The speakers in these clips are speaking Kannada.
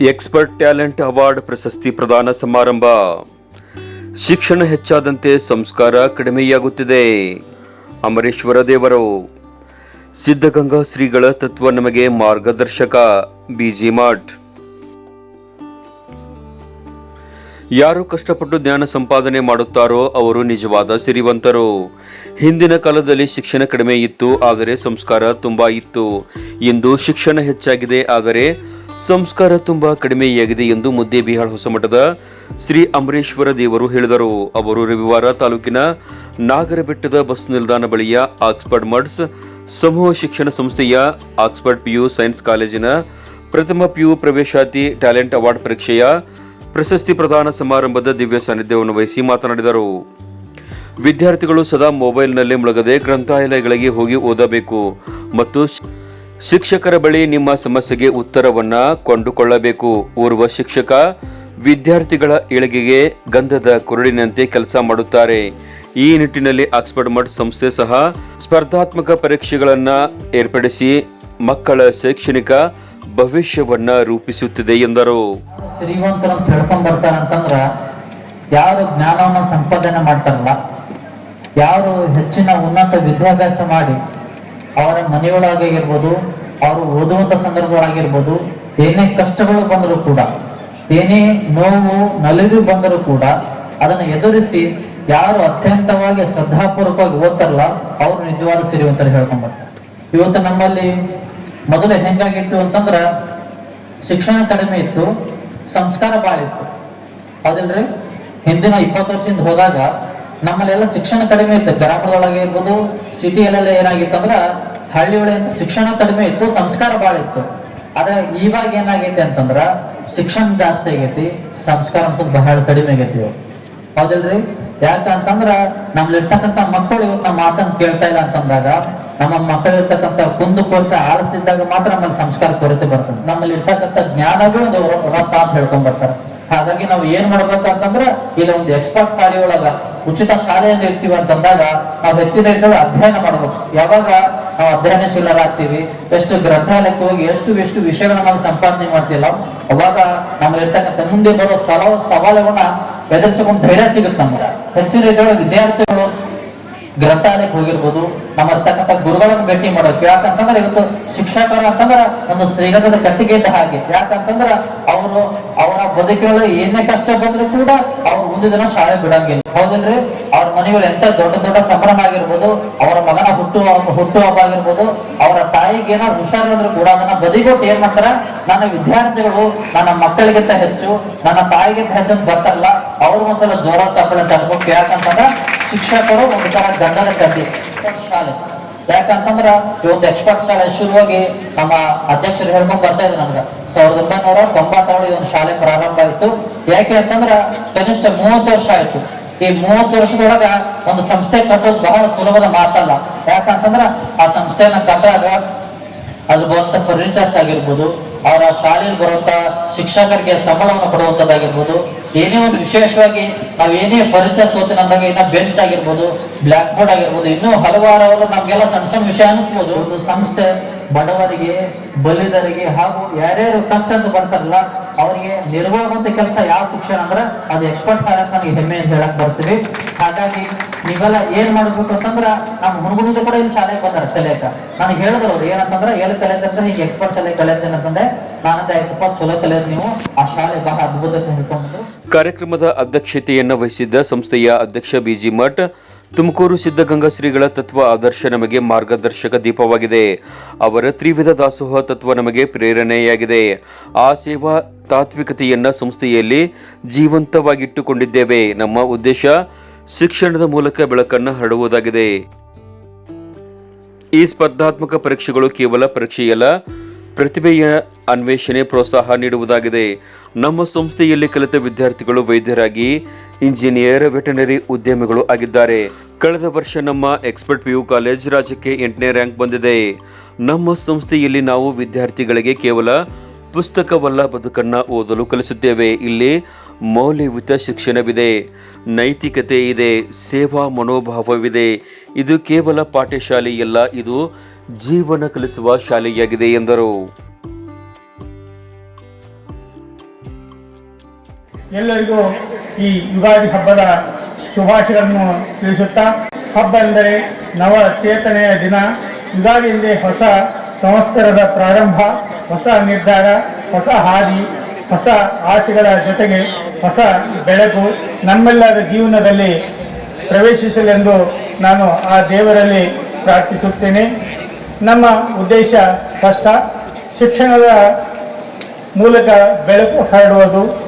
ಎಕ್ಸ್ಪರ್ಟ್ ಟ್ಯಾಲೆಂಟ್ ಅವಾರ್ಡ್ ಪ್ರಶಸ್ತಿ ಪ್ರದಾನ ಸಮಾರಂಭ. ಶಿಕ್ಷಣ ಹೆಚ್ಚಾದಂತೆ ಸಂಸ್ಕಾರ ಕಡಿಮೆಯಾಗುತ್ತಿದೆ. ಅಮರೇಶ್ವರ ದೇವರು, ಸಿದ್ಧಗಂಗಾ ಶ್ರೀಗಳ ತತ್ವ ನಮಗೆ ಮಾರ್ಗದರ್ಶಕ ಬಿಜಿ ಮಾಟ್ ಯಾರು ಕಷ್ಟಪಟ್ಟು ಜ್ಞಾನ ಸಂಪಾದನೆ ಮಾಡುತ್ತಾರೋ ಅವರು ನಿಜವಾದ ಸಿರಿವಂತರು. ಹಿಂದಿನ ಕಾಲದಲ್ಲಿ ಶಿಕ್ಷಣ ಕಡಿಮೆ ಇತ್ತು, ಆದರೆ ಸಂಸ್ಕಾರ ತುಂಬಾ ಇತ್ತು. ಇಂದು ಶಿಕ್ಷಣ ಹೆಚ್ಚಾಗಿದೆ, ಆದರೆ ಸಂಸ್ಕಾರ ತುಂಬಾ ಕಡಿಮೆಯಾಗಿದೆ ಎಂದು ಮುದ್ದೆ ಬಿಹಾಳ್ ಹೊಸಮಠದ ಶ್ರೀ ಅಮರೇಶ್ವರ ದೇವರು ಹೇಳಿದರು. ಅವರು ರವಿವಾರ ತಾಲೂಕಿನ ನಾಗರಬೆಟ್ಟದ ಬಸ್ ನಿಲ್ದಾಣ ಬಳಿಯ ಆಕ್ಸ್ಫರ್ಡ್ ಮಡ್ಸ್ ಸಮೂಹ ಶಿಕ್ಷಣ ಸಂಸ್ಥೆಯ ಆಕ್ಸ್ಫರ್ಡ್ ಪಿಯು ಸೈನ್ಸ್ ಕಾಲೇಜಿನ ಪ್ರಥಮ ಪಿಯು ಪ್ರವೇಶಾತಿ ಟ್ಯಾಲೆಂಟ್ ಅವಾರ್ಡ್ ಪರೀಕ್ಷೆಯ ಪ್ರಶಸ್ತಿ ಪ್ರದಾನ ಸಮಾರಂಭದ ದಿವ್ಯ ಸಾನ್ನಿಧ್ಯವನ್ನು ವಹಿಸಿ ಮಾತನಾಡಿದರು. ವಿದ್ಯಾರ್ಥಿಗಳು ಸದಾ ಮೊಬೈಲ್ನಲ್ಲಿ ಮುಳುಗದೆ ಗ್ರಂಥಾಲಯಗಳಿಗೆ ಹೋಗಿ ಓದಬೇಕು ಮತ್ತು ಶಿಕ್ಷಕರ ಬಳಿ ನಿಮ್ಮ ಸಮಸ್ಯೆಗೆ ಉತ್ತರವನ್ನ ಕೊಂಡುಕೊಳ್ಳಬೇಕು. ಓರ್ವ ಶಿಕ್ಷಕ, ವಿದ್ಯಾರ್ಥಿಗಳ ಏಳಿಗೆಗೆ ಗಂಧದ ಕುರುಡಿನಂತೆ ಕೆಲಸ ಮಾಡುತ್ತಾರೆ. ಈ ನಿಟ್ಟಿನಲ್ಲಿ ಆಕ್ಸ್ಫರ್ಡ್ ಮಠ ಸಂಸ್ಥೆ ಸಹ ಸ್ಪರ್ಧಾತ್ಮಕ ಪರೀಕ್ಷೆಗಳನ್ನ ಏರ್ಪಡಿಸಿ ಮಕ್ಕಳ ಶೈಕ್ಷಣಿಕ ಭವಿಷ್ಯವನ್ನ ರೂಪಿಸುತ್ತಿದೆ ಎಂದರು. ಯಾರು ಜ್ಞಾನವನ್ನ ಸಂಪಾದನೆ ಮಾಡ್ತಾರಲ್ಲ, ಯಾರು ಹೆಚ್ಚಿನ ಉನ್ನತ ವಿದ್ಯಾಭ್ಯಾಸ ಮಾಡಿ ಅವರ ಮನೆಯೊಳಗಾಗಿರ್ಬೋದು, ಅವರು ಓದುವಂತ ಸಂದರ್ಭಗಳಾಗಿರ್ಬೋದು, ಏನೇ ಕಷ್ಟಗಳು ಬಂದರೂ ಕೂಡ, ಏನೇ ನೋವು, ನಲಿವು ಬಂದರೂ ಕೂಡ ಅದನ್ನು ಎದುರಿಸಿ ಯಾರು ಅತ್ಯಂತವಾಗಿ ಶ್ರದ್ಧಾಪೂರ್ವಕವಾಗಿ ಓದ್ತಾರಲ್ಲ, ಅವರು ನಿಜವಾದ ಸಿರಿವಂತರು ಅಂತ ಬರ್ತಾರೆ ಇವತ್ತು ನಮ್ಮಲ್ಲಿ ಮೊದಲು ಹೆಂಗಾಗಿತ್ತು ಅಂತಂದ್ರ, ಶಿಕ್ಷಣ ಕಡಿಮೆ ಇತ್ತು, ಸಂಸ್ಕಾರ ಭಾಳ ಇತ್ತು. ಹೌದಿಲ್ರಿ? ಹಿಂದಿನ ಇಪ್ಪತ್ತು ವರ್ಷದಿಂದ ಹೋದಾಗ ನಮ್ಮಲ್ಲೆಲ್ಲ ಶಿಕ್ಷಣ ಕಡಿಮೆ ಇತ್ತು. ಗ್ರಾಮದೊಳಗೆ ಇರ್ಬೋದು, ಸಿಟಿಯಲ್ಲೆಲ್ಲ ಏನಾಗಿತ್ತಂದ್ರ ಹಳ್ಳಿ ಒಳಗೆ ಶಿಕ್ಷಣ ಕಡಿಮೆ ಇತ್ತು, ಸಂಸ್ಕಾರ ಭಾಳ ಇತ್ತು. ಆದ್ರೆ ಇವಾಗ ಏನಾಗೈತೆ ಅಂತಂದ್ರ ಶಿಕ್ಷಣ ಜಾಸ್ತಿ ಆಗೈತಿ, ಸಂಸ್ಕಾರ ಅಂತ ಬಹಳ ಕಡಿಮೆ ಆಗೈತಿ ಹೌದಲ್ರಿ? ಯಾಕಂತಂದ್ರ ನಮ್ಲಿರ್ತಕ್ಕಂಥ ಮಕ್ಕಳು ಇವತ್ತು ನಮ್ಮ ಮಾತನ್ನ ಕೇಳ್ತಾ ಇಲ್ಲ ಅಂತಂದಾಗ ನಮ್ಮ ಮಕ್ಕಳಿರ್ತಕ್ಕಂಥ ಕುಂದು ಕೊರತೆ ಆಲಸ್ತಿದ್ದಾಗ ಮಾತ್ರ ನಮ್ಮಲ್ಲಿ ಸಂಸ್ಕಾರ ಕೊರತೆ ಬರ್ತದೆ. ನಮ್ಮಲ್ಲಿ ಇರ್ತಕ್ಕಂಥ ಜ್ಞಾನಗಳು ರಥ ಅಂತ ಹೇಳ್ಕೊಂಡ್ ಬರ್ತಾರೆ. ಹಾಗಾಗಿ ನಾವು ಏನ್ ಮಾಡ್ಬೇಕಂತಂದ್ರ ಇಲ್ಲಿ ಒಂದು ಎಕ್ಸ್ಪರ್ಟ್ ಶಾಲೆ ಒಳಗ ಉಚಿತ ಶಾಲೆಯಲ್ಲಿ ಇರ್ತೀವಿ ಅಂತಂದಾಗ ನಾವು ಹೆಚ್ಚಿನ ರೀತಿಯಲ್ಲಿ ಅಧ್ಯಯನ ಮಾಡಬೇಕು ಯಾವಾಗ ನಾವು ಅಧ್ಯಯನಶೀಲರಾಗ್ತೀವಿ ಎಷ್ಟು ಗ್ರಂಥಾಲಯಕ್ಕೆ ಹೋಗಿ ಎಷ್ಟು ಎಷ್ಟು ವಿಷಯಗಳನ್ನ ನಾವು ಸಂಪಾದನೆ ಮಾಡ್ತಿಲ್ಲ ಅವಾಗ ನಮ್ಮಲ್ಲಿರ್ತಕ್ಕಂಥ ಮುಂದೆ ಬರೋ ಸಲ, ಸವಾಲುಗಳನ್ನ ಎದುರಿಸಿಕೊಂಡು ಧೈರ್ಯ ಸಿಗುತ್ತೆ ನಮ್ಗೆ. ಹೆಚ್ಚಿನ ರೀತಿಯೊಳಗೆ ವಿದ್ಯಾರ್ಥಿಗಳು ಗ್ರಂಥಾಲಯಕ್ಕೆ ಹೋಗಿರ್ಬೋದು, ನಮ್ಮ ಇರ್ತಕ್ಕಂಥ ಗುರುಗಳನ್ನ ಭೇಟಿ ಮಾಡೋಕೆ ಯಾಕಂತಂದ್ರೆ ಇವತ್ತು ಶಿಕ್ಷಕರು ಅಂತಂದ್ರೆ ಒಂದು ಶ್ರೀಗಂಧದ ಕಟ್ಟಿಗೆ ಹಾಗೆ. ಯಾಕಂತಂದ್ರೆ ಅವರು ಅವರ ಬದುಕಿನೊಳಗೆ ಏನೇ ಕಷ್ಟ ಬಂದ್ರು ಕೂಡ ಅವ್ರು ಮುಂದಿನ ದಿನ ಶಾಲೆ ಬಿಡಂಗಿಲ್ಲ ಹೌದಿಲ್ರಿ ಅವ್ರ ಮನೆಗಳು ಎಂತ ದೊಡ್ಡ ದೊಡ್ಡ ಸಂಭ್ರಮ ಆಗಿರ್ಬೋದು, ಅವರ ಮಗನ ಹುಟ್ಟು ಹುಟ್ಟು ಹಬ್ಬ ಆಗಿರ್ಬೋದು, ಅವರ ತಾಯಿಗೆ ಏನಾದ್ರು ಹುಷಾರಿದ್ರು ಕೂಡ ಅದನ್ನ ಬದಿಗೊಟ್ಟು ಏನ್ ಮಾಡ್ತಾರ? ನನ್ನ ವಿದ್ಯಾರ್ಥಿಗಳು ನನ್ನ ಮಕ್ಕಳಿಗಿಂತ ಹೆಚ್ಚು, ನನ್ನ ತಾಯಿಗಿಂತ ಹೆಚ್ಚು ಬರ್ತಾರಲ್ಲ ಅವ್ರು ಒಂದ್ಸಲ ಜೋರ ಚಪ್ಪಳೆ ತಟ್ಬೇಕು ಯಾಕಂತಂದ್ರ ಶಿಕ್ಷಕರು ಒಂದು ತರ ಗಂಧದ ಕಟ್ಟಿ ಶಾಲೆ. ಯಾಕಂತಂದ್ರ ಈ ಒಂದು ಎಕ್ಸ್ಪರ್ಟ್ ಶಾಲೆ ಶುರುವಾಗಿ ನಮ್ಮ ಅಧ್ಯಕ್ಷರು ಹೇಳ್ಕೊಂಡ್ ಬರ್ತಾ ಇದ್ರು ನನ್ಗೆ ಸಾವಿರದ ಒಂಬೈನೂರ ತೊಂಬತ್ತೇಳು ಈ ಒಂದು ಶಾಲೆ ಪ್ರಾರಂಭ ಆಯ್ತು. ಯಾಕೆ ಅಂತಂದ್ರ ಕನಿಷ್ಠ ಮೂವತ್ತು ವರ್ಷ ಆಯ್ತು. ಈ ಮೂವತ್ತು ವರ್ಷದೊಳಗ ಒಂದು ಸಂಸ್ಥೆ ಕಟ್ಟೋದು ಬಹಳ ಸುಲಭದ ಮಾತಲ್ಲ. ಯಾಕಂತಂದ್ರ ಆ ಸಂಸ್ಥೆಯನ್ನ ಕಟ್ಟಾಗ ಅದು ಬಂತ ಫರ್ನಿಚರ್ಸ್ ಆಗಿರ್ಬೋದು ಅವರ ಶಾಲೆಯಲ್ಲಿ ಬರುವಂತ ಶಿಕ್ಷಕರಿಗೆ ಸಂಬಳವನ್ನು ಕೊಡುವಂತದ್ದಾಗಿರ್ಬೋದು, ಏನೇ ಒಂದು ವಿಶೇಷವಾಗಿ ನಾವು ಏನೇ ಫರ್ನಿಚರ್ಸ್ ಓದ್ತೀನಿ ಅಂದಾಗ ಇನ್ನ ಬೆಂಚ್ ಆಗಿರ್ಬೋದು ಬ್ಲಾಕ್ ಬೋರ್ಡ್ ಆಗಿರ್ಬೋದು, ಇನ್ನೂ ಹಲವಾರು ನಮ್ಗೆಲ್ಲ ಸಣ್ಣ ಸಣ್ಣ ವಿಷಯ ಅನಿಸ್ಬೋದು. ಒಂದು ಸಂಸ್ಥೆ ಬಡವರಿಗೆ, ಬಲಿದರಿಗೆ ಹಾಗೂ ಯಾರ್ಯಾರು ಕಷ್ಟ ಅಂತ ಬರ್ತಾರಲ್ಲ ಅವರಿಗೆ ನಿರ್ವಹಿಸುವಂತ ಕೆಲಸ ಯಾವ ಶಿಕ್ಷಣ ಅಂದ್ರೆ ಅದು ಎಕ್ಸ್ಪರ್ಟ್ ಶಾಲೆ ಅಂತ ನನಗೆ ಹೆಮ್ಮೆ ಅಂತ ಹೇಳಕ್ ಬರ್ತೀವಿ. ಹಾಗಾಗಿ ನೀವೆಲ್ಲ ಏನ್ ಮಾಡ್ಬೇಕು ಅಂತಂದ್ರ ನಮ್ಮ ಹುಡುಗನಿಂದ ಕೂಡ ಇಲ್ಲಿ ಶಾಲೆಗೆ ಬಂದಾರ ಕಲಿಯಕ ನನಗೆ ಹೇಳಿದ್ರು ಅವ್ರು ಏನಂತಂದ್ರ, ಎಲ್ಲಿ ಕಲಿಯತ್ತೆ ಅಂತ ನೀವು ಎಕ್ಸ್ಪರ್ಟ್ ಶಾಲೆ ಕಲಿಯತ್ತೇನೆ ಅಂತಂದೆ ನಾನಂತ ಆಯ್ತಪ್ಪ ಚಲೋ ಕಲಿಯೋದು ನೀವು. ಆ ಶಾಲೆ ಬಹಳ ಅದ್ಭುತ ಅಂತ ಹೇಳ್ಕೊಂಡ್ರು ಕಾರ್ಯಕ್ರಮದ ಅಧ್ಯಕ್ಷತೆಯನ್ನು ವಹಿಸಿದ್ದ ಸಂಸ್ಥೆಯ ಅಧ್ಯಕ್ಷ ಬಿಜಿ ಮಠ್ ತುಮಕೂರು ಸಿದ್ಧಗಂಗಾ ಶ್ರೀಗಳ ತತ್ವ ಆದರ್ಶ ನಮಗೆ ಮಾರ್ಗದರ್ಶಕ ದೀಪವಾಗಿದೆ. ಅವರ ತ್ರಿವಿಧ ದಾಸೋಹ ತತ್ವ ನಮಗೆ ಪ್ರೇರಣೆಯಾಗಿದೆ. ಆ ಸೇವಾ ತಾತ್ವಿಕತೆಯನ್ನು ಸಂಸ್ಥೆಯಲ್ಲಿ ಜೀವಂತವಾಗಿಟ್ಟುಕೊಂಡಿದ್ದೇವೆ. ನಮ್ಮ ಉದ್ದೇಶ ಶಿಕ್ಷಣದ ಮೂಲಕ ಬೆಳಕನ್ನು ಹರಡುವುದಾಗಿದೆ. ಈ ಸ್ಪರ್ಧಾತ್ಮಕ ಪರೀಕ್ಷೆಗಳು ಕೇವಲ ಪರೀಕ್ಷೆಯಲ್ಲ, ಪ್ರತಿಭೆಯ ಅನ್ವೇಷಣೆ ಪ್ರೋತ್ಸಾಹ ನೀಡುವುದಾಗಿದೆ. ನಮ್ಮ ಸಂಸ್ಥೆಯಲ್ಲಿ ಕಲಿತ ವಿದ್ಯಾರ್ಥಿಗಳು ವೈದ್ಯರಾಗಿ, ಇಂಜಿನಿಯರ್, ವೆಟನರಿ ಉದ್ಯಮಿಗಳು ಆಗಿದ್ದಾರೆ. ಕಳೆದ ವರ್ಷ ನಮ್ಮ ಎಕ್ಸ್ಪರ್ಟ್ ಪಿ ಯು ಕಾಲೇಜ್ ರಾಜ್ಯಕ್ಕೆ ಎಂಟನೇ ರ್ಯಾಂಕ್ ಬಂದಿದೆ. ನಮ್ಮ ಸಂಸ್ಥೆಯಲ್ಲಿ ನಾವು ವಿದ್ಯಾರ್ಥಿಗಳಿಗೆ ಕೇವಲ ಪುಸ್ತಕವಲ್ಲ ಬದುಕನ್ನು ಓದಲು ಕಲಿಸುತ್ತೇವೆ. ಇಲ್ಲಿ ಮೌಲ್ಯಯುತ ಶಿಕ್ಷಣವಿದೆ. ನೈತಿಕತೆ ಇದೆ. ಸೇವಾ ಮನೋಭಾವವಿದೆ. ಇದು ಕೇವಲ ಪಾಠಶಾಲೆಯಲ್ಲ ಇದು ಜೀವನ ಕಲಿಸುವ ಶಾಲೆಯಾಗಿದೆ ಎಂದರು. ಎಲ್ಲರಿಗೂ ಈ ಯುಗಾದಿ ಹಬ್ಬದ ಶುಭಾಶಯಗಳನ್ನು ತಿಳಿಸುತ್ತಾ, ಹಬ್ಬ ಎಂದರೆ ನವ ಚೇತನೆಯ ದಿನ. ಯುಗಾದಿ ಹೊಸ ಸಂವತ್ಸರದ ಪ್ರಾರಂಭ, ಹೊಸ ನಿರ್ಧಾರ, ಹೊಸ ಹಾದಿ, ಹೊಸ ಆಸೆಗಳ ಜೊತೆಗೆ ಹೊಸ ಬೆಳಕು ನಮ್ಮೆಲ್ಲರ ಜೀವನದಲ್ಲಿ ಪ್ರವೇಶಿಸಲೆಂದು ನಾನು ಆ ದೇವರಲ್ಲಿ ಪ್ರಾರ್ಥಿಸುತ್ತೇನೆ. ನಮ್ಮ ಉದ್ದೇಶ ಸ್ಪಷ್ಟ ಶಿಕ್ಷಣದ ಮೂಲಕ ಬೆಳಕು ಹರಡುವುದು.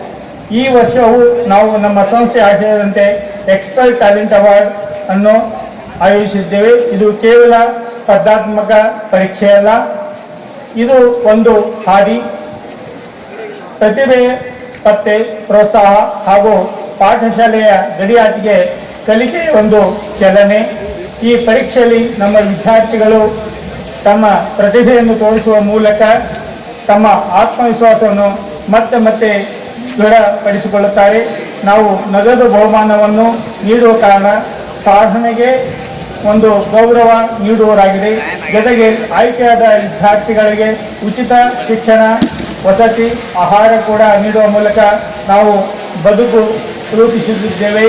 ಈ ವರ್ಷವೂ ನಾವು ನಮ್ಮ ಸಂಸ್ಥೆ ಆಶಯದಂತೆ ಎಕ್ಸ್ಪರ್ಟ್ ಟ್ಯಾಲೆಂಟ್ ಅವಾರ್ಡ್ ಅನ್ನು ಆಯೋಜಿಸಿದ್ದೇವೆ. ಇದು ಕೇವಲ ಸ್ಪರ್ಧಾತ್ಮಕ ಪರೀಕ್ಷೆಯಲ್ಲ ಇದು ಒಂದು ಹಾದಿ. ಪ್ರತಿಭೆ, ಪತ್ತೆ, ಪ್ರೋತ್ಸಾಹ ಹಾಗೂ ಪಾಠಶಾಲೆಯ ಗಡಿಯಾಚೆಗೆ ಕಲಿಕೆಯ ಒಂದು ಚಲನೆ. ಈ ಪರೀಕ್ಷೆಯಲ್ಲಿ ನಮ್ಮ ವಿದ್ಯಾರ್ಥಿಗಳು ತಮ್ಮ ಪ್ರತಿಭೆಯನ್ನು ತೋರಿಸುವ ಮೂಲಕ ತಮ್ಮ ಆತ್ಮವಿಶ್ವಾಸವನ್ನು ಮತ್ತೆ ಮತ್ತೆ ದೃಢಪಡಿಸಿಕೊಳ್ಳುತ್ತಾರೆ. ನಾವು ನಗದು ಬಹುಮಾನವನ್ನು ನೀಡುವ ಕಾರಣ ಸಾಧನೆಗೆ ಒಂದು ಗೌರವ ನೀಡುವರಾಗಿದೆ ಜೊತೆಗೆ ಆಯ್ಕೆಯಾದ ವಿದ್ಯಾರ್ಥಿಗಳಿಗೆ ಉಚಿತ ಶಿಕ್ಷಣ, ವಸತಿ, ಆಹಾರ ಕೂಡ ನೀಡುವ ಮೂಲಕ ನಾವು ಬದುಕು ರೂಪಿಸುತ್ತಿದ್ದೇವೆ.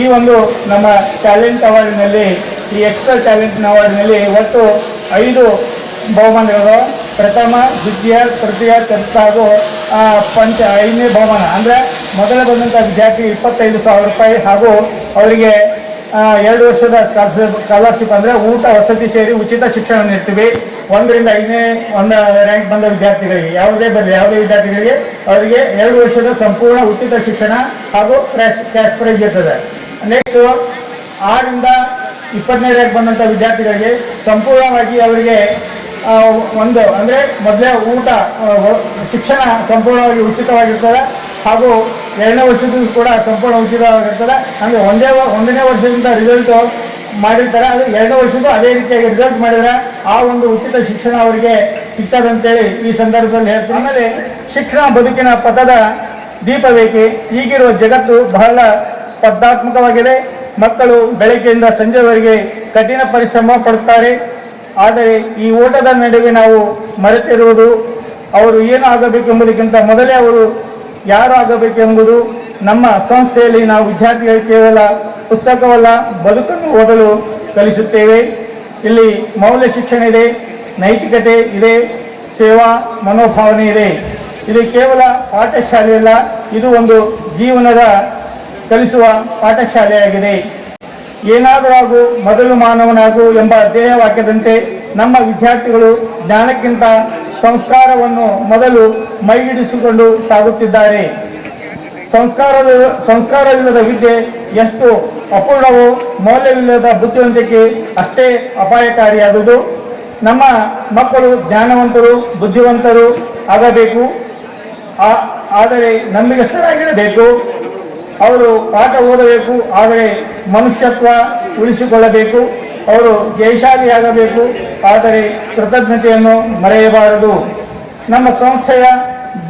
ಈ ಒಂದು ನಮ್ಮ ಟ್ಯಾಲೆಂಟ್ ಅವಾರ್ಡಿನಲ್ಲಿ, ಈ ಎಕ್ಸ್ಟ್ರಾ ಟ್ಯಾಲೆಂಟ್ ಅವಾರ್ಡಿನಲ್ಲಿ ಒಟ್ಟು ಐದು ಬಹುಮಾನಗಳು ಪ್ರಥಮ, ದ್ವಿತೀಯ, ತೃತೀಯ, ಚತುರ್ಥ ಹಾಗೂ ಪಂಚ, ಐದನೇ ಬಹುಮಾನ. ಅಂದರೆ ಮೊದಲ ಬಂದಂಥ ವಿದ್ಯಾರ್ಥಿ ಇಪ್ಪತ್ತೈದು ಸಾವಿರ ರೂಪಾಯಿ ಹಾಗೂ ಅವರಿಗೆ ಎರಡು ವರ್ಷದ ಸ್ಕಾಲರ್ಶಿಪ್ ಸ್ಕಾಲರ್ಶಿಪ್ ಅಂದರೆ ಊಟ, ವಸತಿ ಸೇರಿ ಉಚಿತ ಶಿಕ್ಷಣ ನೀಡ್ತೀವಿ. ಒಂದರಿಂದ ಐದನೇ, ಒಂದು ರ್ಯಾಂಕ್ ಬಂದ ವಿದ್ಯಾರ್ಥಿಗಳಿಗೆ, ಯಾವುದೇ ಬರಲಿ, ಯಾವುದೇ ವಿದ್ಯಾರ್ಥಿಗಳಿಗೆ ಅವರಿಗೆ ಎರಡು ವರ್ಷದ ಸಂಪೂರ್ಣ ಉಚಿತ ಶಿಕ್ಷಣ ಹಾಗೂ ಕ್ಯಾಶ್ ಕ್ಯಾಶ್ ಪ್ರೈಸ್ ಇರ್ತದೆ. ನೆಕ್ಸ್ಟ್ ಆರಿಂದ ಇಪ್ಪತ್ತನೇ ರ್ಯಾಂಕ್ ಬಂದಂಥ ವಿದ್ಯಾರ್ಥಿಗಳಿಗೆ ಸಂಪೂರ್ಣವಾಗಿ ಅವರಿಗೆ ಒಂದು, ಅಂದರೆ ಮೊದಲೇ ಊಟ ಶಿಕ್ಷಣ ಸಂಪೂರ್ಣವಾಗಿ ಉಚಿತವಾಗಿರ್ತದೆ. ಹಾಗೂ ಎರಡನೇ ವರ್ಷದಿಂದ ಕೂಡ ಸಂಪೂರ್ಣ ಉಚಿತವಾಗಿರ್ತದೆ. ಅಂದರೆ ಒಂದೇ ಒಂದನೇ ವರ್ಷದಿಂದ ರಿಸಲ್ಟ್ ಮಾಡಿರ್ತಾರೆ. ಅದು ಎರಡನೇ ವರ್ಷದ್ದು ಅದೇ ರೀತಿಯಾಗಿ ರಿಸಲ್ಟ್ ಮಾಡಿದರೆ ಆ ಒಂದು ಉಚಿತ ಶಿಕ್ಷಣ ಅವರಿಗೆ ಸಿಗ್ತದೆ ಅಂತೇಳಿ ಈ ಸಂದರ್ಭದಲ್ಲಿ ಹೇಳ್ತೀನಿ. ಆಮೇಲೆ ಶಿಕ್ಷಣ ಬದುಕಿನ ಪಥದ ದೀಪವೇಕಿ, ಈಗಿರುವ ಜಗತ್ತು ಬಹಳ ಸ್ಪರ್ಧಾತ್ಮಕವಾಗಿದೆ. ಮಕ್ಕಳು ಬೆಳಗ್ಗೆಯಿಂದ ಸಂಜೆವರೆಗೆ ಕಠಿಣ ಪರಿಶ್ರಮ ಪಡುತ್ತಾರೆ. ಆದರೆ ಈ ಓಟದ ನಡುವೆ ನಾವು ಮರೆತಿರುವುದು ಅವರು ಏನು ಆಗಬೇಕೆಂಬುದಕ್ಕಿಂತ ಮೊದಲೇ ಅವರು ಯಾರು ಆಗಬೇಕೆಂಬುದು ನಮ್ಮ ಸಂಸ್ಥೆಯಲ್ಲಿ ನಾವು ವಿದ್ಯಾರ್ಥಿಗಳಿಗೆ ಕೇವಲ ಪುಸ್ತಕವಲ್ಲ, ಬದುಕನ್ನು ಓದಲು ಕಲಿಸುತ್ತೇವೆ. ಇಲ್ಲಿ ಮೌಲ್ಯ ಶಿಕ್ಷಣ ಇದೆ, ನೈತಿಕತೆ ಇದೆ, ಸೇವಾ, ಮನೋಭಾವನೆ ಇದೆ. ಇದು ಕೇವಲ ಪಾಠಶಾಲೆಯಲ್ಲ, ಇದು ಒಂದು ಜೀವನದ ಕಲಿಸುವ ಪಾಠಶಾಲೆಯಾಗಿದೆ. ಏನಾದರೂ ಆಗು ಮೊದಲು ಮಾನವನಾಗು ಎಂಬ ಧ್ಯೇಯವಾಕ್ಯದಂತೆ ನಮ್ಮ ವಿದ್ಯಾರ್ಥಿಗಳು ಜ್ಞಾನಕ್ಕಿಂತ ಸಂಸ್ಕಾರವನ್ನು ಮೊದಲು ಮೈಗಿಡಿಸಿಕೊಂಡು ಸಾಗುತ್ತಿದ್ದಾರೆ. ಸಂಸ್ಕಾರದ, ಸಂಸ್ಕಾರವಿಲ್ಲದ ವಿದ್ಯೆ ಎಷ್ಟು ಅಪೂರ್ಣವೋ ಮೌಲ್ಯವಿಲ್ಲದ ಬುದ್ಧಿವಂತಿಕೆ ಅಷ್ಟೇ ಅಪಾಯಕಾರಿಯಾದುದು. ನಮ್ಮ ಮಕ್ಕಳು ಜ್ಞಾನವಂತರು, ಬುದ್ಧಿವಂತರು ಆಗಬೇಕು. ಆದರೆ ನಂಬಿಗಸ್ತರಾಗಿರಬೇಕು ಅವರು ಪಾಠ ಓದಬೇಕು, ಆದರೆ ಮನುಷ್ಯತ್ವ ಉಳಿಸಿಕೊಳ್ಳಬೇಕು, ಅವರು ಜಯಶಾಲಿಯಾಗಬೇಕು ಆದರೆ ಕೃತಜ್ಞತೆಯನ್ನು ಮರೆಯಬಾರದು. ನಮ್ಮ ಸಂಸ್ಥೆಯ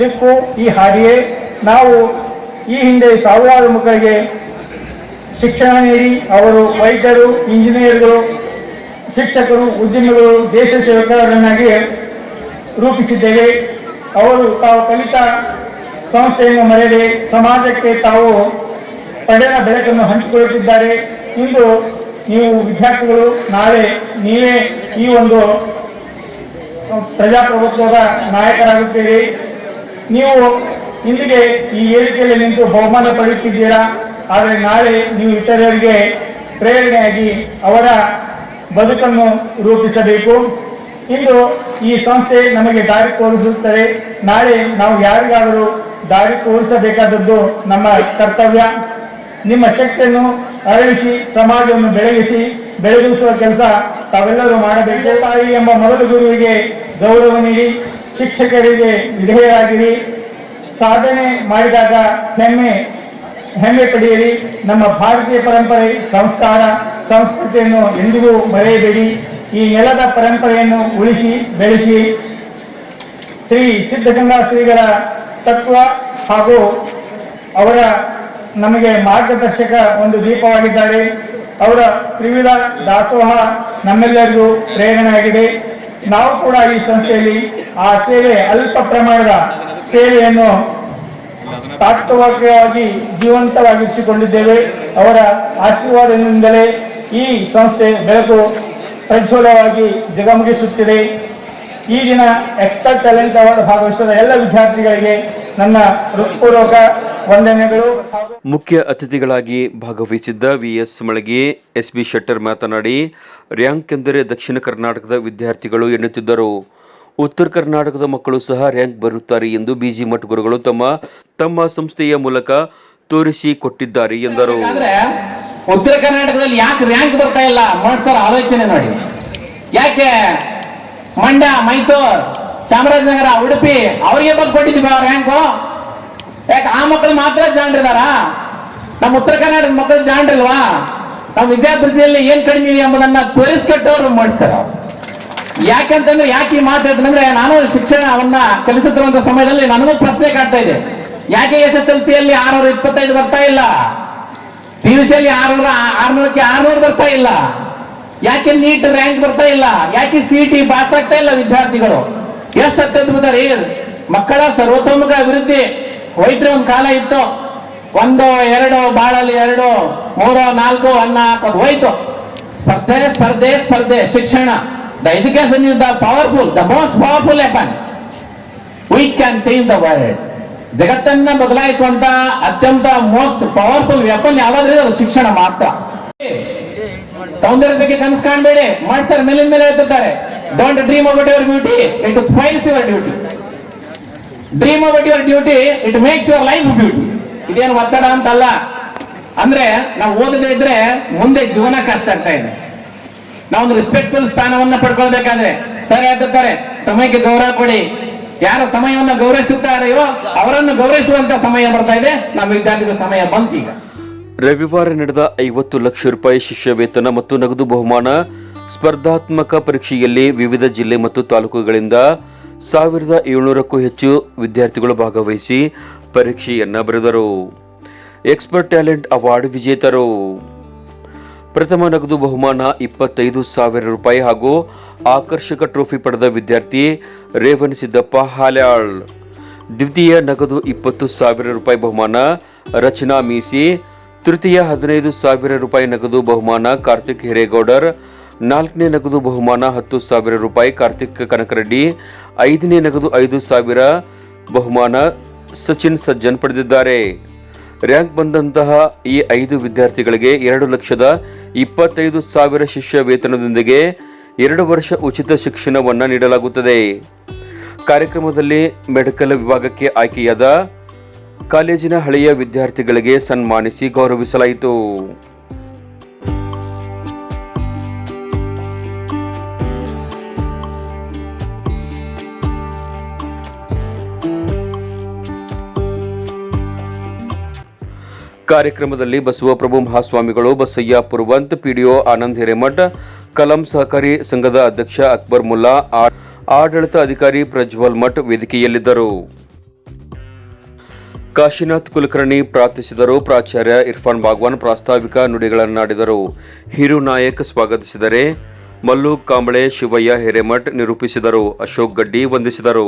ದಿಕ್ಕು ಈ ಹಾದಿಯೇ ನಾವು ಈ ಹಿಂದೆ ಸಾವಿರಾರು ಮಕ್ಕಳಿಗೆ ಶಿಕ್ಷಣ ನೀಡಿ, ಅವರು ವೈದ್ಯರು, ಇಂಜಿನಿಯರ್ಗಳು, ಶಿಕ್ಷಕರು, ಉದ್ಯಮಿಗಳು, ದೇಶ ಸೇವಕರನ್ನಾಗಿ ರೂಪಿಸಿದ್ದೇವೆ. ಅವರು ತಾವು ಕಲಿತ ಸಂಸ್ಥೆಯನ್ನು ಮರೆಯದೆ ಸಮಾಜಕ್ಕೆ ತಾವು ಪಡೆದ ಬೆಳಕನ್ನು ಹಂಚಿಕೊಳ್ಳುತ್ತಿದ್ದಾರೆ. ಇಂದು ನೀವು ವಿದ್ಯಾರ್ಥಿಗಳು, ನಾಳೆ ನೀವೇ ಈ ಒಂದು ಪ್ರಜಾಪ್ರಭುತ್ವದ ನಾಯಕರಾಗುತ್ತೀರಿ. ನೀವು ಇಂದಿಗೆ ಈ ಏರಿಕೆಯಲ್ಲಿ ನಿಂತು ಬಹುಮಾನ ಪಡೆಯುತ್ತಿದ್ದೀರಾ? ಆದರೆ ನಾಳೆ ನೀವು ಇತರರಿಗೆ ಪ್ರೇರಣೆಯಾಗಿ ಅವರ ಬದುಕನ್ನು ರೂಪಿಸಬೇಕು. ಇಂದು ಈ ಸಂಸ್ಥೆ ನಮಗೆ ದಾರಿ ತೋರಿಸುತ್ತದೆ. ನಾಳೆ ನಾವು ಯಾರಿಗಾದರೂ ದಾರಿ ತೋರಿಸಬೇಕಾದದ್ದು ನಮ್ಮ ಕರ್ತವ್ಯ. ನಿಮ್ಮ ಶಕ್ತಿಯನ್ನು ಅರಳಿಸಿ, ಸಮಾಜವನ್ನು ಬೆಳಗಿಸಿ, ಬೆಳಗಿಸುವ ಕೆಲಸ ತಾವೆಲ್ಲರೂ ಮಾಡಬೇಕು. ತಾಯಿ ಎಂಬ ಮೊದಲು ಗುರುವಿಗೆ ಗೌರವ ನೀಡಿ, ಶಿಕ್ಷಕರಿಗೆ ವಿಧೇಯರಾಗಿರಿ. ಸಾಧನೆ ಮಾಡಿದಾಗ ಹೆಮ್ಮೆ ಹೆಮ್ಮೆ ಪಡೆಯಿರಿ. ನಮ್ಮ ಭಾರತೀಯ ಪರಂಪರೆ, ಸಂಸ್ಕಾರ, ಸಂಸ್ಕೃತಿಯನ್ನು ಎಂದಿಗೂ ಮರೆಯಬೇಡಿ. ಈ ನೆಲದ ಪರಂಪರೆಯನ್ನು ಉಳಿಸಿ, ಬೆಳೆಸಿ. ಶ್ರೀ ಸಿದ್ಧಗಂಗಾ ಶ್ರೀಗಳ ತತ್ವ ಹಾಗೂ ಅವರ ನಮಗೆ ಮಾರ್ಗದರ್ಶಕ ಒಂದು ದೀಪವಾಗಿದ್ದಾರೆ. ಅವರ ತ್ರಿವಿಧ ದಾಸೋಹ ನಮ್ಮೆಲ್ಲರಿಗೂ ಪ್ರೇರಣೆಯಾಗಿದೆ. ನಾವು ಕೂಡ ಈ ಸಂಸ್ಥೆಯಲ್ಲಿ ಆ ಸೇವೆ ಅಲ್ಪ ಪ್ರಮಾಣದ ಸೇವೆಯನ್ನು ತಾತ್ವಿಕವಾಗಿ ಜೀವಂತವಾಗಿರಿಸಿಕೊಂಡಿದ್ದೇವೆ. ಅವರ ಆಶೀರ್ವಾದದಿಂದಲೇ ಈ ಸಂಸ್ಥೆ ಬೆಳಕು ಪ್ರಜ್ವಲವಾಗಿ ಜಗಮಗಿಸುತ್ತಿದೆ. ಈ ದಿನ ಎಕ್ಸ್ಪರ್ಟ್ ಟ್ಯಾಲೆಂಟ್ ಅವಾರ್ಡ್ ಭಾಗವಹಿಸಿದ ಎಲ್ಲ ವಿದ್ಯಾರ್ಥಿಗಳಿಗೆ ನನ್ನ ಹೃತ್ಪೂರ್ವಕ ವಂದನೆಗಳು. ಮುಖ್ಯ ಅತಿಥಿಗಳಾಗಿ ಭಾಗವಹಿಸಿದ್ದ V S Malagi S B Shettar ಮಾತನಾಡಿ ರ್ಯಾಂಕ್ ಎಂದರೆ ದಕ್ಷಿಣ ಕರ್ನಾಟಕದ ವಿದ್ಯಾರ್ಥಿಗಳು ಎನ್ನುತ್ತಿದ್ದರು. ಉತ್ತರ ಕರ್ನಾಟಕದ ಮಕ್ಕಳು ಸಹ ರ್ಯಾಂಕ್ ಬರುತ್ತಾರೆ ಎಂದು ಬಿಜಿ ಮಠ ಗುರುಗಳು ತಮ್ಮ ತಮ್ಮ ಸಂಸ್ಥೆಯ ಮೂಲಕ ತೋರಿಸಿ ಕೊಟ್ಟಿದ್ದಾರೆ ಎಂದರು. ಉತ್ತರ ಕರ್ನಾಟಕದಲ್ಲಿ ಯಾಕೆ ರ್ಯಾಂಕ್ ಬರ್ತಾ ಇಲ್ಲ? ಆಲೋಚನೆ ನೋಡಿ. ಯಾಕೆ ಮಂಡ್ಯ, ಮೈಸೂರು, ಚಾಮರಾಜನಗರ, ಉಡುಪಿ, ಅವರಿಗೆ ಅವ್ರ ರ್ಯಾಂಕು ಯಾಕೆ, ಆ ಮಕ್ಕಳು ಮಾತ್ರ ಜಾಣ್ರಿದಾರ ನಮ್ಮ ಉತ್ತರ ಕರ್ನಾಟಕದ ಮಕ್ಕಳು ಜಾಣ್ರಿಲ್ವಾ ನಮ್ಮ ವಿಜಯಪುರದಲ್ಲಿ ಏನ್ ಕಡಿಮೆ ಇದೆ ಎಂಬುದನ್ನ ತೋರಿಸ್ಕೊಟ್ಟವ್ರು ಮಾಡಿಸ್ತಾರ ಯಾಕಂತಂದ್ರೆ ಯಾಕೆ ಈ ಮಾತಾಡ್ತಂದ್ರೆ ನಾನು ಶಿಕ್ಷಣವನ್ನ ಕಲಿಸುತ್ತಿರುವಂತ ಸಮಯದಲ್ಲಿ ನನಗೂ ಪ್ರಶ್ನೆ ಕಾಡ್ತಾ ಇದೆ. ಯಾಕೆ ಎಸ್ ಎಸ್ ಎಲ್ ಸಿಯಲ್ಲಿ ಆರ್ನೂರ ಇಪ್ಪತ್ತೈದು ಬರ್ತಾ ಇಲ್ಲ? ಪಿ ಯು ಸಿಯಲ್ಲಿ ಆರ್ನೂರ, ಆರ್ನೂರಕ್ಕೆ ಆರ್ನೂರು ಬರ್ತಾ ಇಲ್ಲ. ಯಾಕೆ ನೀಟ್ ರ್ಯಾಂಕ್ ಬರ್ತಾ ಇಲ್ಲ? ಯಾಕೆ ಸಿ ಟಿ ಪಾಸ್ ಆಗ್ತಾ ಇಲ್ಲ ವಿದ್ಯಾರ್ಥಿಗಳು? ಎಷ್ಟು ಅತ್ಯಂತ ರೀ ಮಕ್ಕಳ ಸರ್ವತೋಮುಖ ಅಭಿವೃದ್ಧಿ. ಹೋಯ್ತ್ರಿ ಒಂದು ಕಾಲ ಇತ್ತು. ಒಂದು, ಎರಡು, ಬಾಳಲ್ಲಿ ಎರಡು, ಮೂರು, ನಾಲ್ಕು ಅನ್ನ ಹಾಕೋದು ಹೋಯ್ತು. ಸ್ಪರ್ಧೆ ಸ್ಪರ್ಧೆ ಸ್ಪರ್ಧೆ. ಶಿಕ್ಷಣ. The education is the powerful the most powerful weapon which can change the world ಜಗತ್ತನ್ನ ಬದಲಾಯಿಸುವಂತ ಅತ್ಯಂತ ಮೋಸ್ಟ್ ಪವರ್ಫುಲ್ ವೆಪನ್ ಯಾವ್ದಾದ್ರೆ ಅದು ಶಿಕ್ಷಣ ಮಾತ್ರ. ಸೌಂದರ್ಯದ ಬಗ್ಗೆ ಕನಸು ಕಾಣಬೇಡಿ. ಮಾಡ್ತಾರೆ ಮೇಲಿನ ಮೇಲೆ ಹೇಳ್ತಿರ್ತಾರೆ. Don't dream about your beauty it spoils your duty dream about your duty it makes your life beauty ಇದೇನು ಒತ್ತಡ ಅಂತಲ್ಲ. ಅಂದ್ರೆ ನಾವು ಓದದೇ ಇದ್ರೆ ಮುಂದೆ ಜೀವನ ಕಷ್ಟ ಆಗ್ತಾ ಇದೆ. ನಾವೊಂದು ರೆಸ್ಪೆಕ್ಟ್ಫುಲ್ ಸ್ಥಾನವನ್ನ ಪಡ್ಕೊಳ್ಬೇಕಾದ್ರೆ ಸರಿ ಹೇಳ್ತಿರ್ತಾರೆ, ಸಮಯಕ್ಕೆ ಗೌರವ ಕೊಡಿ. ಯಾರ ಸಮಯವನ್ನ ಗೌರವಿಸುತ್ತಾರೆಯೋ ಅವರನ್ನು ಗೌರವಿಸುವಂತ ಸಮಯ ಬರ್ತಾ ಇದೆ. ನಮ್ಮ ವಿದ್ಯಾರ್ಥಿಗಳ ಸಮಯ ಬಂತು ಈಗ. ರವಿವಾರ ನಡೆದ ಐವತ್ತು ಲಕ್ಷ ರೂಪಾಯಿ ಶಿಷ್ಯ ವೇತನ ಮತ್ತು ನಗದು ಬಹುಮಾನ ಸ್ಪರ್ಧಾತ್ಮಕ ಪರೀಕ್ಷೆಯಲ್ಲಿ ವಿವಿಧ ಜಿಲ್ಲೆ ಮತ್ತು ತಾಲೂಕುಗಳಿಂದ ಸಾವಿರದ ಏಳ್ನೂರಕ್ಕೂ ಹೆಚ್ಚು ವಿದ್ಯಾರ್ಥಿಗಳು ಭಾಗವಹಿಸಿ ಪರೀಕ್ಷೆಯನ್ನು ಬರೆದರು. ಎಕ್ಸ್ಪರ್ಟ್ ಟ್ಯಾಲೆಂಟ್ ಅವಾರ್ಡ್ ವಿಜೇತರು. ಪ್ರಥಮ ನಗದು ಬಹುಮಾನ ಇಪ್ಪತ್ತೈದು ಸಾವಿರ ರೂಪಾಯಿ ಹಾಗೂ ಆಕರ್ಷಕ ಟ್ರೋಫಿ ಪಡೆದ ವಿದ್ಯಾರ್ಥಿ ರೇವನ್ ಸಿದ್ದಪ್ಪ ಹಾಲ್ಯಾಳ್. ದ್ವಿತೀಯ ನಗದು ಇಪ್ಪತ್ತು ಸಾವಿರ ರೂಪಾಯಿ ಬಹುಮಾನ ರಚನಾ ಮೀಸಿ ತೃತೀಯ ಹದಿನೈದು ಸಾವಿರ ರೂಪಾಯಿ ನಗದು ಬಹುಮಾನ ಕಾರ್ತಿಕ್ ಹಿರೇಗೌಡರ್, ನಾಲ್ಕನೇ ನಗದು ಬಹುಮಾನ ಹತ್ತು ಸಾವಿರ ರೂಪಾಯಿ ಕಾರ್ತಿಕ್ ಕನಕರೆಡ್ಡಿ, ಐದನೇ ನಗದು ಐದು ಸಾವಿರ ಬಹುಮಾನ ಸಚಿನ್ ಸಜ್ಜನ್ ಪಡೆದಿದ್ದಾರೆ. ರ್ಯಾಂಕ್ ಬಂದಂತಹ ಈ ಐದು ವಿದ್ಯಾರ್ಥಿಗಳಿಗೆ ಎರಡು ಲಕ್ಷದ ಇಪ್ಪತ್ತೈದು ಸಾವಿರ ಶಿಷ್ಯ ವೇತನದೊಂದಿಗೆ ಎರಡು ವರ್ಷ ಉಚಿತ ಶಿಕ್ಷಣವನ್ನು ನೀಡಲಾಗುತ್ತದೆ. ಕಾರ್ಯಕ್ರಮದಲ್ಲಿ ಮೆಡಿಕಲ್ ವಿಭಾಗಕ್ಕೆ ಆಯ್ಕೆಯಾದ ಕಾಲೇಜಿನ ಹಳೆಯ ವಿದ್ಯಾರ್ಥಿಗಳಿಗೆ ಸನ್ಮಾನಿಸಿ ಗೌರವಿಸಲಾಯಿತು. ಕಾರ್ಯಕ್ರಮದಲ್ಲಿ ಬಸವಪ್ರಭು ಮಹಾಸ್ವಾಮಿಗಳು ಬಸಯ್ಯ ಪುರ್ವಂತ್, ಪಿಡಿಒ ಆನಂದ್ ಹಿರೇಮಠ್, ಕಲಂ ಸಹಕಾರಿ ಸಂಘದ ಅಧ್ಯಕ್ಷ ಅಕ್ಬರ್ ಮುಲ್ಲಾ, ಆಡಳಿತ ಅಧಿಕಾರಿ ಪ್ರಜ್ವಲ್ ಮಠ್ ವೇದಿಕೆಯಲ್ಲಿದ್ದರು. ಕಾಶಿನಾಥ್ ಕುಲಕರ್ಣಿ ಪ್ರಾರ್ಥಿಸಿದರು. ಪ್ರಾಚಾರ್ಯ ಇರ್ಫಾನ್ ಬಾಗ್ವಾನ್ ಪ್ರಾಸ್ತಾವಿಕ ನುಡಿಗಳನ್ನಾಡಿದರು. ಹಿರು ನಾಯಕ್ ಸ್ವಾಗತಿಸಿದರೆ. ಮಲ್ಲು ಕಾಂಬಳೆ ಶಿವಯ್ಯ ಹಿರೇಮಠ್ ನಿರೂಪಿಸಿದರು. ಅಶೋಕ್ ಗಡ್ಡಿ ವಂದಿಸಿದರು.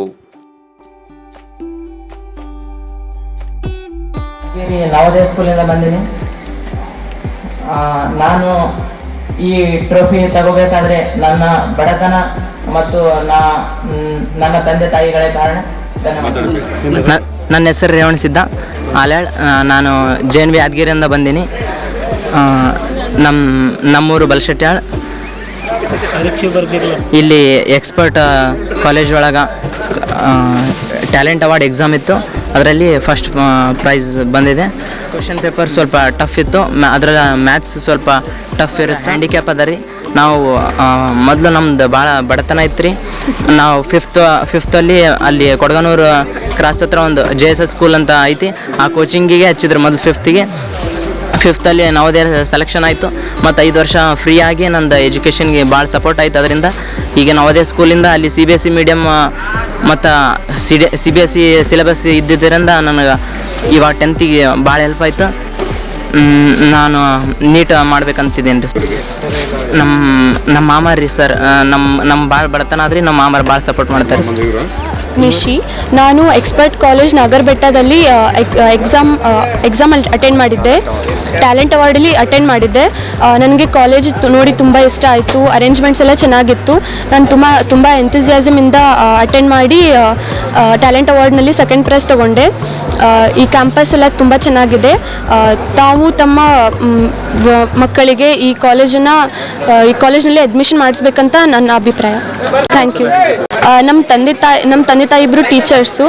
ನವೋದಯ ಸ್ಕೂಲಿಂದ ಬಂದೀನಿ. ನಾನು ಈ ಟ್ರೋಫಿ ತಗೋಬೇಕಾದ್ರೆ ನನ್ನ ಬಡತನ ಮತ್ತು ನನ್ನ ತಂದೆ ತಾಯಿಗಳೇ ಕಾರಣ. ನನ್ನ ಹೆಸರು ರೇವಣ ಸಿದ್ದ. ಆಲ್ಯಾಳ್ ನಾನು ಜೆ ಎನ್ ವಿ ಯಾದಗಿರಿಯಿಂದ ಬಂದೀನಿ. ನಮ್ಮ ನಮ್ಮೂರು ಬಲಶೆಟ್ಯಾಳ್. ಇಲ್ಲಿ ಎಕ್ಸ್ಪರ್ಟ್ ಕಾಲೇಜ್ ಒಳಗೆ ಟ್ಯಾಲೆಂಟ್ ಅವಾರ್ಡ್ ಎಕ್ಸಾಮ್ ಇತ್ತು. ಅದರಲ್ಲಿ ಫಸ್ಟ್ ಪ್ರೈಸ್ ಬಂದಿದೆ. ಕ್ವಶನ್ ಪೇಪರ್ ಸ್ವಲ್ಪ ಟಫ್ ಇತ್ತು. ಅದರ ಮ್ಯಾಥ್ಸ್ ಸ್ವಲ್ಪ ಟಫ್ ಇರುತ್ತೆ. ಹ್ಯಾಂಡಿಕ್ಯಾಪ್ ಅದ ರೀ. ನಾವು ಮೊದಲು ನಮ್ದು ಭಾಳ ಬಡತನ ಇತ್ತು ರೀ ನಾವು ಫಿಫ್ತ್ ಫಿಫ್ತಲ್ಲಿ ಅಲ್ಲಿ ಕೊಡಗನೂರು ಕ್ರಾಸ್ ಹತ್ರ ಒಂದು ಜೆ ಎಸ್ ಎಸ್ ಸ್ಕೂಲ್ ಅಂತ ಐತಿ. ಆ ಕೋಚಿಂಗಿಗೆ ಹಚ್ಚಿದ್ರು ಮೊದಲು ಫಿಫ್ತಿಗೆ ಫಿಫ್ತಲ್ಲಿ ನವೋದಯ ಸೆಲೆಕ್ಷನ್ ಆಯಿತು. ಮತ್ತು ಐದು ವರ್ಷ ಫ್ರೀ ಆಗಿ ನಂದು ಎಜುಕೇಷನ್ಗೆ ಭಾಳ ಸಪೋರ್ಟ್ ಆಯ್ತು ಅದರಿಂದ. ಈಗ ನವೋದಯ ಸ್ಕೂಲಿಂದ ಅಲ್ಲಿ C B S C medium ಮತ್ತು C D C B S C syllabus ಇದ್ದಿದ್ದರಿಂದ ನನಗೆ ಇವಾಗ ಟೆಂತಿಗೆ ಭಾಳ ಹೆಲ್ಪ್ ಆಯಿತು. ನಾನು ನೀಟ್ ಮಾಡ್ಬೇಕಂತಿದ್ದೇನೆ ರೀ ನಮ್ಮ ನಮ್ಮ ಮಾಮ ರೀ ಸರ್ ನಮ್ಮ ನಮ್ಮ ಭಾಳ ಬಡತನ ಆದ್ರಿ ನಮ್ಮ ಮಾಮಾರು ಭಾಳ ಸಪೋರ್ಟ್ ಮಾಡ್ತಾರೆ ಸರ್. ನಿಶಿ, ನಾನು ಎಕ್ಸ್ಪರ್ಟ್ ಕಾಲೇಜ್ ನಾಗರಬೆಟ್ಟದಲ್ಲಿ ಎಕ್ಸಾಮ್ ಎಕ್ಸಾಮ್ ಅಟೆಂಡ್ ಮಾಡಿದ್ದೆ. ಟ್ಯಾಲೆಂಟ್ ಅವಾರ್ಡಲ್ಲಿ ಅಟೆಂಡ್ ಮಾಡಿದ್ದೆ. ನನಗೆ ಕಾಲೇಜ್ ನೋಡಿ ತುಂಬ ಇಷ್ಟ ಆಯಿತು. ಅರೇಂಜ್ಮೆಂಟ್ಸ್ ಎಲ್ಲ ಚೆನ್ನಾಗಿತ್ತು. ನಾನು ತುಂಬ ತುಂಬ ಎಂಥೂಸಿಯಾಸಮಿಂದ ಅಟೆಂಡ್ ಮಾಡಿ ಟ್ಯಾಲೆಂಟ್ ಅವಾರ್ಡ್ನಲ್ಲಿ ಸೆಕೆಂಡ್ ಪ್ರೈಸ್ ತೊಗೊಂಡೆ. ಈ ಕ್ಯಾಂಪಸ್ ಎಲ್ಲ ತುಂಬ ಚೆನ್ನಾಗಿದೆ. ತಾವು ತಮ್ಮ ಮಕ್ಕಳಿಗೆ ಈ ಕಾಲೇಜನ್ನು ಈ ಕಾಲೇಜ್ನಲ್ಲಿ ಅಡ್ಮಿಷನ್ ಮಾಡಿಸ್ಬೇಕಂತ ನನ್ನ ಅಭಿಪ್ರಾಯ. ಥ್ಯಾಂಕ್ ಯು ನಮ್ಮ ತಂದೆ ತಾಯಿ ನಮ್ಮ ತಂದೆ ತಾಯಿ ಇಬ್ಬರು ಟೀಚರ್ಸು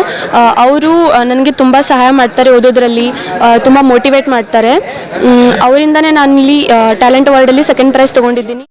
ಅವರು ನನಗೆ ತುಂಬ ಸಹಾಯ ಮಾಡ್ತಾರೆ ಓದೋದ್ರಲ್ಲಿ. ತುಂಬ ಮೋಟಿವೇಟ್ ಮಾಡ್ತಾರೆ. ಅವರಿಂದನೇ ನಾನು ಇಲ್ಲಿ ಟ್ಯಾಲೆಂಟ್ ಅವಾರ್ಡಲ್ಲಿ ಸೆಕೆಂಡ್ ಪ್ರೈಸ್ ತೊಗೊಂಡಿದ್ದೀನಿ.